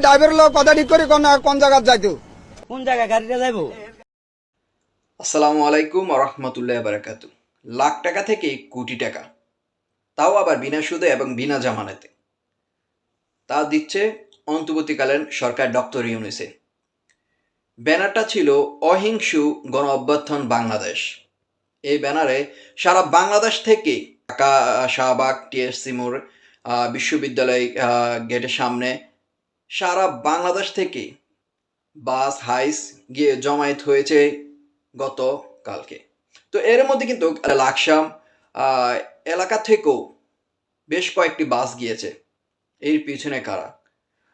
Driver লোক কথা ঠিক করি কোন কোন জায়গায় যাইতো? কোন জায়গায় গাড়িটা যাইবো? আসসালামু আলাইকুম রহমতুল্লাহ বারাকাত লাখ টাকা থেকে কোটি টাকা। তাও আবার বিনা সুদে এবং বিনা জামানতে। তা দিচ্ছে অন্তর্বর্তীকালীন সরকার ডক্টর ইউনিসে ব্যানারটা ছিল অহিংসু গণ অভ্যর্থন বাংলাদেশ। এই ব্যানারে সারা বাংলাদেশ থেকে ঢাকা শাহবাগ টিএসসি মোড় আহ, বিশ্ববিদ্যালয় আহ, গেটের সামনে সারা বাংলাদেশ থেকে বাস, হাইস গিয়ে জমায়েত হয়েছে গতকালকে। তো এর মধ্যে কিন্তু লাকসাম এলাকা থেকেও বেশ কয়েকটি বাস গিয়েছে। এর পিছনে কারা?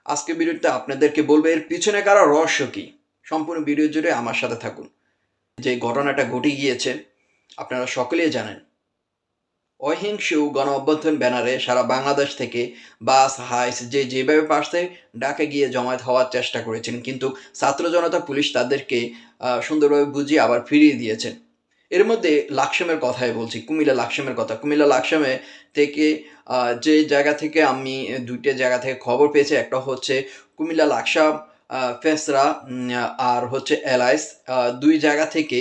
আজকে ভিডিওতে আপনাদেরকে বলব, এর পিছনে কারা রহস্য কি? সম্পূর্ণ ভিডিও জুড়ে আমার সাথে থাকুন। যে ঘটনাটা ঘটে গিয়েছে, আপনারা সকলেই জানেন। অহিংসু গণ ব্যানারে সারা বাংলাদেশ থেকে বাস, হাইস, যে যেভাবে পারছে ডাকে গিয়ে জমায়েত হওয়ার চেষ্টা করেছেন। কিন্তু ছাত্র জনতা পুলিশ তাদেরকে সুন্দরভাবে বুঝিয়ে আবার ফিরিয়ে দিয়েছেন। এর মধ্যে লাকসামের কথাই বলছি, কুমিল্লা লাকসামের কথা। কুমিল্লা লাকসামে থেকে যে জায়গা থেকে আমি দুইটা জায়গা থেকে খবর পেয়েছি, একটা হচ্ছে কুমিল্লা লাকসাম ফেসরা আর হচ্ছে এলাইস দুই জায়গা থেকে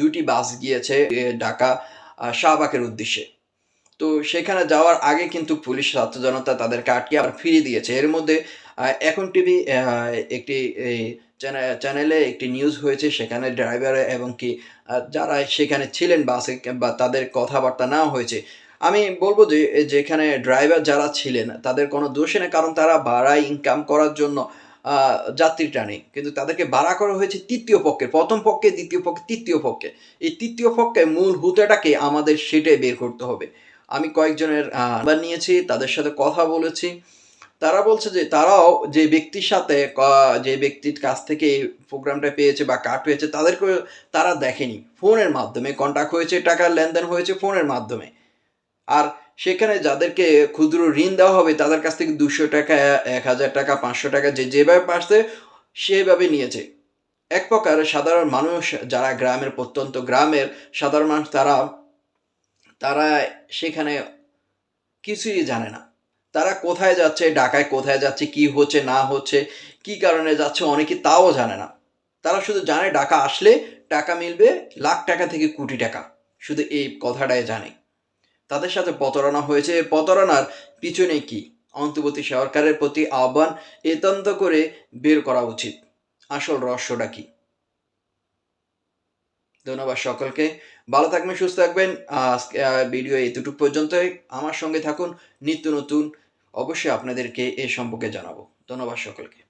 দুইটি বাস গিয়েছে ঢাকা শাহবাগের উদ্দেশ্যে। তো সেখানে যাওয়ার আগে কিন্তু পুলিশ, ছাত্র জনতা তাদেরকে আটকে আবার ফিরিয়ে দিয়েছে। এর মধ্যে এখন টিভি একটি চ্যানেলে একটি নিউজ হয়েছে, সেখানে ড্রাইভার এবং কি যারা সেখানে ছিলেন বাসে বা তাদের কথাবার্তা নেওয়া হয়েছে। আমি বলব যে, যেখানে ড্রাইভার যারা ছিলেন, তাদের কোনো দোষে নেই, কারণ তারা ভাড়া ইনকাম করার জন্য যাত্রী টানে। কিন্তু তাদেরকে ভাড়া করা হয়েছে তৃতীয় পক্ষে প্রথম পক্ষে, দ্বিতীয় পক্ষে, তৃতীয় পক্ষে। এই তৃতীয় পক্ষে মূল হুতেটাকে আমাদের সেটাই বের করতে হবে। আমি কয়েকজনের নাম্বার নিয়েছি, তাদের সাথে কথা বলেছি। তারা বলছে যে, তারাও যে ব্যক্তির সাথে যে ব্যক্তির কাছ থেকে এই প্রোগ্রামটা পেয়েছে বা কাট হয়েছে তাদেরকে তারা দেখেনি। ফোনের মাধ্যমে কন্ট্যাক্ট হয়েছে, টাকার লেনদেন হয়েছে ফোনের মাধ্যমে। আর সেখানে যাদেরকে ক্ষুদ্র ঋণ দেওয়া হবে, তাদের কাছ থেকে দুশো টাকা, এক হাজার টাকা, পাঁচশো টাকা যে যেভাবে পারছে, সেভাবে নিয়েছে। এক প্রকার সাধারণ মানুষ যারা গ্রামের, প্রত্যন্ত গ্রামের সাধারণ মানুষ, তারা তারা সেখানে কিছুই জানে না। তারা কোথায় যাচ্ছে, ঢাকায় কোথায় যাচ্ছে, কি হচ্ছে, না হচ্ছে, কি কারণে যাচ্ছে, অনেকে তাও জানে না। তারা শুধু জানে, ঢাকা আসলে টাকা মিলবে, লাখ টাকা থেকে কোটি টাকা। শুধু এই কথাটাই জানে। তাদের সাথে প্রতারণা হয়েছে। এই প্রতারণার পিছনে কি? অন্তর্বর্তী সরকারের প্রতি আহ্বান এতন্ত করে বের করা উচিত। আসল রহস্যটা কি? ধন্যবাদ সকলকে। ভালো থাকবেন, সুস্থ থাকবেন। ভিডিও এতটুকু পর্যন্তই। আমার সঙ্গে থাকুন, নিত্য নতুন। অবশ্যই আপনাদেরকে এ সম্পর্কে জানাব। ধন্যবাদ সকলকে।